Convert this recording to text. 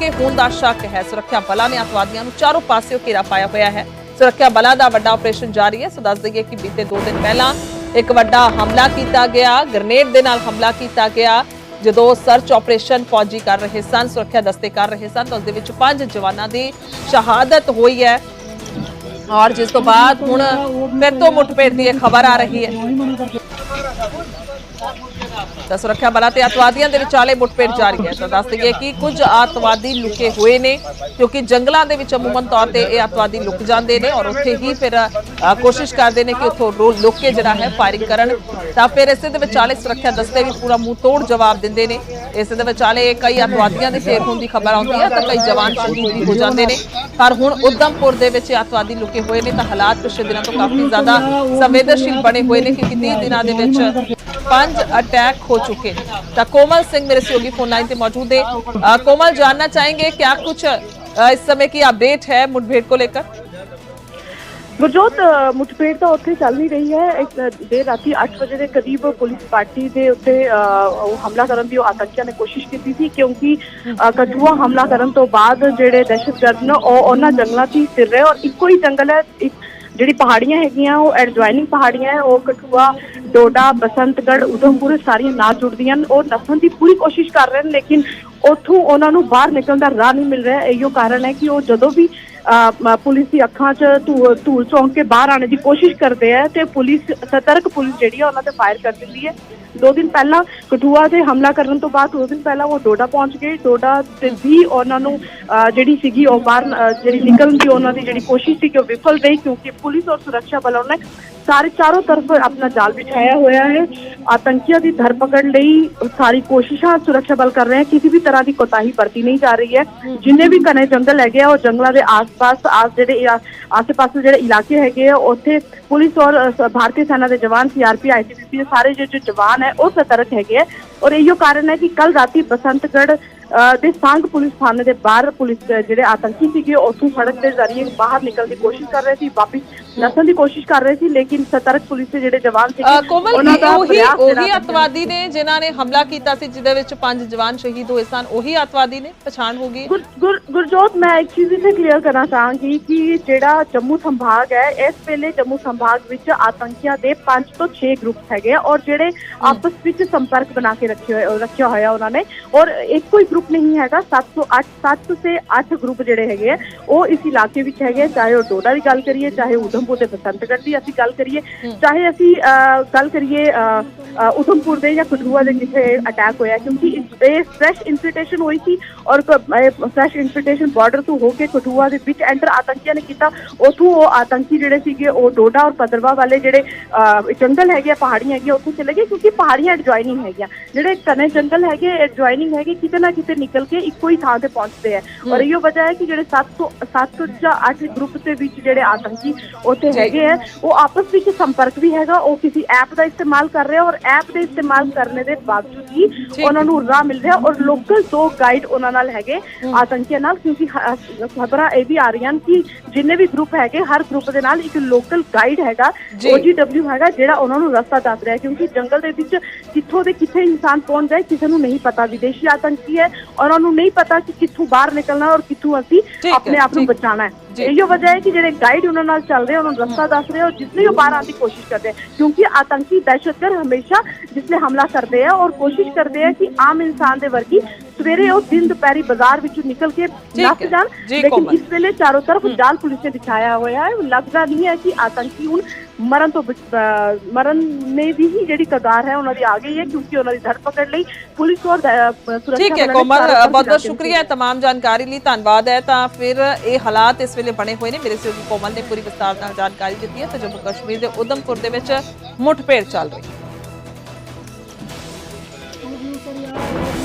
ਕਿ ਹੁਣ ਦਾ ਸ਼ੱਕ ਹੈ। ਸੁਰੱਖਿਆ ਬਲਾਂ ਨੇ ਅਤਵਾਦੀਆਂ ਨੂੰ ਚਾਰੋਂ ਪਾਸਿਓਂ ਘੇਰਾ ਪਾਇਆ ਹੋਇਆ ਹੈ। ਸੁਰੱਖਿਆ ਬਲਾਂ ਦਾ ਵੱਡਾ ਆਪਰੇਸ਼ਨ ਜਾਰੀ ਹੈ। ਸੋ ਦੱਸ ਦਈਏ ਕਿ ਬੀਤੇ 2 ਦਿਨ ਪਹਿਲਾਂ ਇੱਕ ਵੱਡਾ ਹਮਲਾ ਕੀਤਾ ਗਿਆ। ਗ੍ਰਨੇਡ ਦੇ ਨਾਲ ਹਮਲਾ ਕੀਤਾ ਗਿਆ। ਜਦੋਂ ਸਰਚ ਆਪਰੇਸ਼ਨ ਫੌਜੀ ਕਰ ਰਹੇ ਸਨ, ਸੁਰੱਖਿਆ ਦਸਤੇ ਕਰ ਰਹੇ ਸਨ, ਤਾਂ ਉਸ ਦੇ ਵਿੱਚ ਪੰਜ ਜਵਾਨਾਂ ਦੀ ਸ਼ਹਾਦਤ ਹੋਈ ਹੈ। ਔਰ ਜਿਸ ਤੋਂ ਬਾਅਦ ਹੁਣ ਫਿਰ ਤੋਂ ਮੁੱਠਭੇੜ ਦੀ ਇਹ ਖਬਰ ਆ ਰਹੀ ਹੈ। ਤਾਂ ਸੁਰੱਖਿਆ ਬਲਾਂ ਤੇ ਅਤਵਾਦੀਆਂ ਦੇ ਵਿਚਾਲੇ ਮੁੱਠਭੇੜ ਜਾਰੀ ਹੈ। ਤਾਂ ਦੱਸ ਦਈਏ ਕਿ ਕੁਝ ਅਤਵਾਦੀ ਲੁਕੇ ਹੋਏ ਨੇ, ਕਿਉਂਕਿ ਜੰਗਲਾਂ ਦੇ ਵਿੱਚ ਅਮੂਮਨ ਤੌਰ ਤੇ ਇਹ ਅਤਵਾਦੀ ਲੁਕ ਜਾਂਦੇ ਨੇ ਔਰ ਉੱਥੇ ਹੀ ਫਿਰ ਕੋਸ਼ਿਸ਼ ਕਰਦੇ ਨੇ ਕਿ ਉੱਥੋਂ ਲੁਕ ਕੇ ਜਿਹੜਾ ਹੈ ਫਾਇਰਿੰਗ ਕਰਨ। ਤਾਂ ਫਿਰ ਇਸੇ ਦੇ ਵਿਚਾਲੇ ਸੁਰੱਖਿਆ ਦਸਤੇ ਵੀ ਪੂਰਾ ਮੂੰਹ ਤੋੜ ਜਵਾਬ ਦਿੰਦੇ ਨੇ। ਇਸ ਦੇ ਵਿਚਾਲੇ ਕਈ ਅਤਵਾਦੀਆਂ ਦੇ ਢੇਰ ਹੋਣ ਦੀ ਖਬਰ ਆਉਂਦੀ ਹੈ ਤਾਂ ਕਈ ਜਵਾਨ ਸ਼ਹੀਦ ਵੀ ਹੋ ਜਾਂਦੇ ਨੇ। ਪਰ ਹੁਣ ਉਦਮਪੁਰ ਦੇ ਵਿੱਚ ਇਹ ਅਤਵਾਦੀ ਲੁਕੇ ਹੋਏ ਨੇ ਤਾਂ ਹਾਲਾਤ ਪਿਛਲੇ ਦਿਨਾਂ ਤੋਂ ਕਾਫੀ ਜ਼ਿਆਦਾ ਸੰਵੇਦਨਸ਼ੀਲ ਬਣੇ ਹੋਏ ਨੇ ਕਿਉਂਕਿ 30 ਦਿਨਾਂ ਦੇ ਵਿੱਚ पाँच अटैक हो चुके हैं। कोमल सिंह मेरे सहयोगी फ़ोन लाइन से मौजूद है। कोमल, जानना चाहेंगे क्या कुछ इस समय की अपडेट है मुठभेड़ को लेकर? गुरजोत मुठभेड़ तो उत्थे चल ही रही है। देर रात अठ बजे के करीब पुलिस पार्टी के उ हमला करने की आतंकिया ने कोशिश की थी क्योंकि कठुआ हमला करने तो बाद जे दहशतगर्द ने जंगलों से फिर रहे और इको ही जंगल है। एक जी पहाड़ियाँ है एडज्वाइनिंग पहाड़ियाँ है वह कठुआ ਡੋਡਾ ਬਸੰਤਗੜ ਉਧਮਪੁਰ ਸਾਰੀਆਂ ਨਾਲ ਜੁੜਦੀਆਂ ਨੇ ਉਹ ਨਸਣ ਦੀ ਪੂਰੀ ਕੋਸ਼ਿਸ਼ ਕਰ ਰਹੇ ਨੇ ਲੇਕਿਨ ਉੱਥੋਂ ਉਹਨਾਂ ਨੂੰ ਬਾਹਰ ਨਿਕਲਣ ਦਾ ਰਾਹ ਨਹੀਂ ਮਿਲ ਰਿਹਾ। ਇਹੋ ਕਾਰਨ ਹੈ ਕਿ ਉਹ ਜਦੋਂ ਵੀ ਪੁਲਿਸ ਦੀ ਅੱਖਾਂ 'ਚ ਧੂਲ ਧੂਲ ਚੌਂਕ ਕੇ ਬਾਹਰ ਆਣੇ ਦੀ ਕੋਸ਼ਿਸ਼ ਕਰਦੇ ਆ ਤੇ ਪੁਲਿਸ ਸਤਰਕ ਪੁਲਿਸ ਜਿਹੜੀ ਆ ਉਹਨਾਂ ਤੇ ਫਾਇਰ ਕਰ ਦਿੰਦੀ ਹੈ। ਦੋ ਦਿਨ ਪਹਿਲਾਂ ਕਠੂਆ ਤੇ ਹਮਲਾ ਕਰਨ ਤੋਂ ਬਾਅਦ ਦੋ ਦਿਨ ਪਹਿਲਾਂ ਉਹ ਡੋਡਾ ਪਹੁੰਚ ਗਏ। ਡੋਡਾ ਤੇ ਵੀ ਉਹਨਾਂ ਨੂੰ ਅਹ, ਜਿਹੜੀ ਸੀਗੀ ਉਹ ਬਾਹਰ ਜਿਹੜੀ ਨਿਕਲਣ ਦੀ ਉਹਨਾਂ ਦੀ ਜਿਹੜੀ ਕੋਸ਼ਿਸ਼ ਸੀ ਕਿ ਉਹ ਵਿਫਲ ਰਹੀ ਕਿਉਂਕਿ ਪੁਲਿਸ ਔਰ ਸੁਰੱਖਿਆ ਬਲਾਂ ਨੇ ਸਾਰੇ ਚਾਰੋਂ ਤਰਫ ਆਪਣਾ ਜਾਲ ਵਿਛਾਇਆ ਹੋਇਆ ਹੈ। ਆਤੰਕੀਆਂ ਦੀ ਧਰਪਕੜ ਲਈ ਸਾਰੀ ਕੋਸ਼ਿਸ਼ਾਂ ਸੁਰੱਖਿਆ ਬਲ ਕਰ ਰਹੇ ਹਨ ਕਿਸੇ ਵੀ ਤਰ੍ਹਾਂ ਦੀ ਕੋਤਾਹੀ ਵਰਤੀ ਨਹੀਂ ਜਾ ਰਹੀ ਹੈ। ਜਿੰਨੇ ਵੀ ਘਨੇ ਜੰਗਲ ਹੈਗੇ ਆ, ਉਹ ਜੰਗਲਾਂ ਦੇ ਆਸ-ਪਾਸ, ਆਸ ਜਿਹੜੇ ਇਲਾ- ਆਸੇ-ਪਾਸੇ ਜਿਹੜੇ ਇਲਾਕੇ ਹੈਗੇ ਆ, ਉੱਥੇ ਪੁਲਿਸ ਔਰ ਭਾਰਤੀ ਸੈਨਾ ਦੇ ਜਵਾਨ ਸੀਆਰਪੀ ਆਈਟੀਬੀਪੀ ਦੇ ਸਾਰੇ ਜਿਹੜੇ ਜੋ ਜਵਾਨ ਹੈ, ਉਹ ਸਤਰਕ ਹੈਗੇ ਆ। ਔਰ ਇਹੋ ਕਾਰਨ ਹੈ ਕਿ ਕੱਲ ਰਾਤੀ ਬਸੰਤਗੜ ਦੇ ਸੰਘ ਪੁਲਿਸ ਥਾਣੇ ਦੇ ਬਾਹਰ ਪੁਲਿਸ ਜਿਹੜੇ ਆਤੰਕੀ ਸੀਗੇ ਉੱਥੋਂ ਸੜਕ ਦੇ ਜ਼ਰੀਏ ਬਾਹਰ ਨਿਕਲਣ ਦੀ ਕੋਸ਼ਿਸ਼ ਕਰ ਰਹੇ ਸੀ ਵਾਪਸ ਨਸਣ ਦੀ ਕੋਸ਼ਿਸ਼ ਕਰ ਰਹੇ ਸੀ ਲੇਕਿਨ ਸਤਰਕ ਪੁਲਿਸ ਦੇ ਜਿਹੜੇ ਜਵਾਨ ਸੀਗੇ ਉਹਨਾਂ ਦਾ ਉਹੀ ਉਹੀ ਅਤਵਾਦੀ ਨੇ ਜਿਨ੍ਹਾਂ ਨੇ ਹਮਲਾ ਕੀਤਾ ਸੀ ਜਿਹਦੇ ਵਿੱਚ ਪੰਜ ਜਵਾਨ ਸ਼ਹੀਦ ਹੋਏ ਸਨ ਉਹੀ ਅਤਵਾਦੀ ਨੇ ਪਛਾਣ ਹੋ ਗਈ। ਗੁਰ ਗੁਰ- ਗੁਰਜੋਤ ਮੈਂ ਇੱਕ ਚੀਜ਼ ਇੱਥੇ ਕਲੀਅਰ ਕਰਨਾ ਚਾਹਾਂਗੀ ਕਿ ਜਿਹੜਾ ਜੰਮੂ ਸੰਭਾਗ ਹੈ ਇਸ ਵੇਲੇ ਜੰਮੂ ਸੰਭਾਗ ਵਿੱਚ ਆਤੰਕੀਆਂ ਦੇ 5 ਤੋਂ 6 ਗਰੁੱਪ ਹੈਗੇ ਔਰ ਜਿਹੜੇ ਆਪਸ ਵਿੱਚ ਸੰਪਰਕ ਬਣਾ ਕੇ ਰੱਖੇ ਹੋਏ ਰੱਖਿਆ ਹੋਇਆ ਉਹਨਾਂ ਨੇ ਔਰ ਇੱਕ ਕੋਈ ਗਰੁੱਪ ਨਹੀਂ ਹੈਗਾ 708 7 ਸੇ 8 ਗਰੁੱਪ ਜਿਹੜੇ ਹੈਗੇ ਆ ਉਹ ਇਸ ਇਲਾਕੇ ਵਿੱਚ ਹੈਗੇ ਚਾਹੇ ਉਹ ਡੋਡਾ ਦੀ ਗੱਲ ਕਰੀਏ ਚਾਹੇ ਉਧਮਪੁਰ ਦੇ ਬਸੰਤਗੜ੍ਹ ਦੀ ਅਸੀਂ ਗੱਲ ਕਰੀਏ ਚਾਹੇ ਅਸੀਂ ਗੱਲ ਕਰੀਏ ਉਧਮਪੁਰ ਦੇ ਜਾਂ ਕਠੂਆ ਦੇ ਜਿੱਥੇ ਅਟੈਕ ਹੋਇਆ ਕਿਉਂਕਿ ਇਹ ਫਰੈਸ਼ ਇਨਫਿਲਟ੍ਰੇਸ਼ਨ ਹੋਈ ਸੀ ਔਰ ਫਰੈਸ਼ ਇਨਫਿਲਟ੍ਰੇਸ਼ਨ ਬਾਰਡਰ ਤੋਂ ਹੋ ਕੇ ਕਠੂਆ ਦੇ ਵਿੱਚ ਐਂਟਰ ਆਤੰਕੀਆਂ ਨੇ ਕੀਤਾ ਉਥੋਂ ਉਹ ਆਤੰਕੀ ਜਿਹੜੇ ਸੀਗੇ ਉਹ ਡੋਡਾ ਔਰ ਪਦਰਵਾ ਵਾਲੇ ਜਿਹੜੇ ਜੰਗਲ ਹੈਗੇ ਆ, ਪਹਾੜੀਆਂ ਹੈਗੀਆਂ ਉੱਥੋਂ ਚਲੇ ਗਏ ਕਿਉਂਕਿ ਪਹਾੜੀਆਂ ਐਡਜੋਇਨਿੰਗ ਹੈਗੀਆਂ। ਜਿਹੜੇ ਕਨੇ ਜੰਗਲ ਹੈਗੇ ਐਡਜੋਇਨਿੰਗ ਹੈਗੇ ਕਿਤੇ ਨਾ ਕਿਤੇ ਨਿਕਲ ਕੇ ਇੱਕੋ ਹੀ ਥਾਂ ਤੇ ਪਹੁੰਚਦੇ ਆ। ਔਰ ਇਹੋ ਵਜ੍ਹਾ ਹੈ ਕਿ ਜਿਹੜੇ 700 7 ਜਾਂ 8 ਗਰੁੱਪ ਦੇ ਵਿੱਚ ਜਿਹੜੇ ਆਤੰਕੀ ਉੱਥੇ ਹੈਗੇ ਆ ਉਹ ਆਪਸ ਵਿੱਚ ਸੰਪਰਕ ਵੀ ਹੈਗਾ ਉਹ ਕਿਸੇ ਐਪ ਦਾ ਇਸਤੇਮਾਲ ਕਰ ਰਹੇ ਆ ਔਰ ਐਪ ਦੇ ਇਸਤੇਮਾਲ ਕਰਨੇ ਦੇ ਬਾਵਜੂਦ ਹੀ। ਉਹਨਾਂ ਨੂੰ ਰਾਹ ਮਿਲ ਰਿਹਾ ਔਰ ਲੋਕਲ ਦੋ ਗਾਈਡ ਉਹਨਾਂ ਨਾਲ ਹੈਗੇ ਆਤੰਕੀਆਂ ਨਾਲ ਕਿਉਂਕਿ ਖਬਰਾਂ ਇਹ ਵੀ ਆ ਰਹੀਆਂ ਕਿ ਜਿੰਨੇ ਵੀ ਗਰੁੱਪ ਹੈਗੇ ਹਰ ਗਰੁੱਪ ਦੇ ਨਾਲ ਇੱਕ ਲੋਕਲ ਗਾਈਡ ਹੈਗਾ ਜੀ। OGW ਹੈਗਾ ਜਿਹੜਾ ਉਹਨਾਂ ਨੂੰ ਰਸਤਾ ਦੱਸ ਰਿਹਾ ਕਿਉਂਕਿ ਜੰਗਲ ਦੇ ਵਿੱਚ ਕਿੱਥੋਂ ਦੇ ਕਿੱਥੇ ਇਨਸਾਨ ਪਹੁੰਚ ਜਾਏ ਕਿਸੇ ਨੂੰ ਨਹੀਂ ਪਤਾ। ਵਿਦੇਸ਼ੀ ਆਤੰਕੀ ਹੈ ਉਹਨਾਂ ਨੂੰ ਨਹੀਂ ਪਤਾ ਕਿ ਕਿੱਥੋਂ ਬਾਹਰ ਨਿਕਲਣਾ ਔਰ ਕਿੱਥੋਂ ਅਸੀਂ ਆਪਣੇ ਆਪ ਨੂੰ ਜੀ। ਹੈ। ਇਹੋ ਵਜ੍ਹਾ ਹੈ ਕਿ ਜਿਹੜੇ ਗਾਈਡ ਉਹਨਾਂ ਨਾਲ ਚੱਲ ਰਹੇ ਉਹਨਾਂ ਨੂੰ ਰਸਤਾ ਦੱਸ ਰਹੇ ਔਰ ਜਿਸ ਲਈ ਉਹ ਬਾਹਰ ਆਉਣ ਦੀ ਕੋਸ਼ਿਸ਼ ਕਰਦੇ ਕਿਉਂਕਿ ਆਤੰਕੀ ਦਹਿਸ਼ਤਗਰਦ ਹਮੇਸ਼ਾ ਜਿਸ ਲਈ ਹਮਲਾ ਕਰਦੇ ਆ ਔਰ ਕੋਸ਼ਿਸ਼ ਕਰਦੇ ਆ ਕਿ ਆਮ ਇਨਸਾਨ ਦੇ ਵਰਗੀ ਸਵੇਰੇ ਉਹ ਦਿਨ ਦੁਪਹਿਰੀ ਬਾਜ਼ਾਰ ਵਿੱਚੋਂ ਨਿਕਲ ਕੇ ਨੱਸ ਹੈ। ਜਾਣ ਜੀ, ਲੇਕਿਨ ਕੋਮਲ। ਇਸ ਵੇਲੇ ਚਾਰੋਂ ਤਰਫ ਜਾਲ ਪੁਲਿਸ ਨੇ ਦਿਖਾਇਆ ਹੋਇਆ ਹੈ ਲੱਗਦਾ ਨਹੀਂ ਹੈ ਕਿ ਆਤੰਕੀ ਹੁਣ ਮਰਨ ਤੋਂ ਬਚ- ਅਹ ਮਰਨ ਨੇ ਦੀ ਹੀ ਜਿਹੜੀ ਕਗਾਰ ਹੈ ਉਹਨਾਂ ਦੀ ਆ ਗਈ ਹੈ ਕਿਉਂਕਿ ਉਹਨਾਂ ਦੀ ਧਰਪਕੜ ਲਈ ਪੁਲਿਸ ਔਰ ਅਹ, ਸੁਰੱਖਿਆ ਠੀਕ ਹੈ ਬਲਾਂ ਨੇ ਕੋਮਲ ਚਾਰੋਂ ਤਰਫ ਬਹੁਤ ਬਹੁਤ ਇਲਾਕੇ ਸ਼ੁਕਰੀਆ ਹੈ तमाम ਜਾਣਕਾਰੀ ਲਈ ਧੰਨਵਾਦ ਹੈ ਤਾਂ ਫਿਰ ਇਹ ਹਾਲਾਤ ਇਸ ਵੇਲੇ ਬਣੇ ਹੋਏ ਨੇ ਮੇਰੇ ਸਹਿਯੋਗੀ ਕੋਮਲ ਨੇ ਪੂਰੀ ਵਿਸਤਾਰ ਨਾਲ ਜਾਣਕਾਰੀ ਦਿੱਤੀ ਹੈ ਤਾਂ ਜੰਮੂ ਕਸ਼ਮੀਰ ਦੇ ਉਧਮਪੁਰ ਦੇ ਵਿੱਚ ਮੁੱਠਭੇੜ ਚੱਲ ਰਹੀ ਹੈ